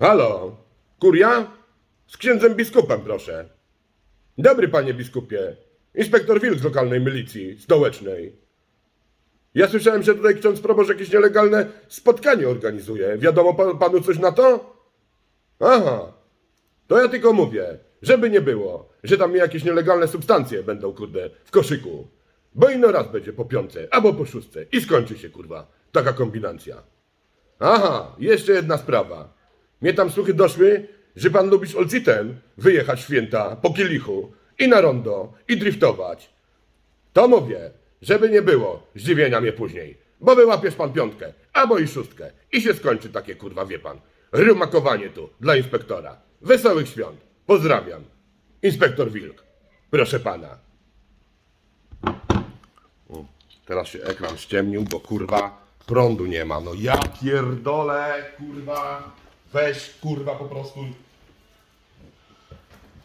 Halo, kuria? Z księdzem biskupem, proszę. Dobry panie biskupie. Inspektor Wilk z lokalnej milicji stołecznej. Ja słyszałem, że tutaj ksiądz proboszcz jakieś nielegalne spotkanie organizuje. Wiadomo pa- panu coś na to? Aha. To ja tylko mówię, żeby nie było, że tam jakieś nielegalne substancje będą, kurde, w koszyku. Bo ino raz będzie po piątce, albo po szóstce i skończy się, kurwa, taka kombinacja. Aha, jeszcze jedna sprawa. Mnie tam słuchy doszły, że pan lubisz olcitem wyjechać święta po kielichu i na rondo i driftować. To mówię, żeby nie było zdziwienia mnie później, bo wyłapiesz pan piątkę albo i szóstkę i się skończy takie kurwa, wie pan, rymakowanie tu dla inspektora. Wesołych świąt. Pozdrawiam. Inspektor Wilk. Proszę pana. O, Teraz się ekran ściemnił, bo kurwa prądu nie ma. No ja pierdolę, kurwa. Weź kurwa po prostu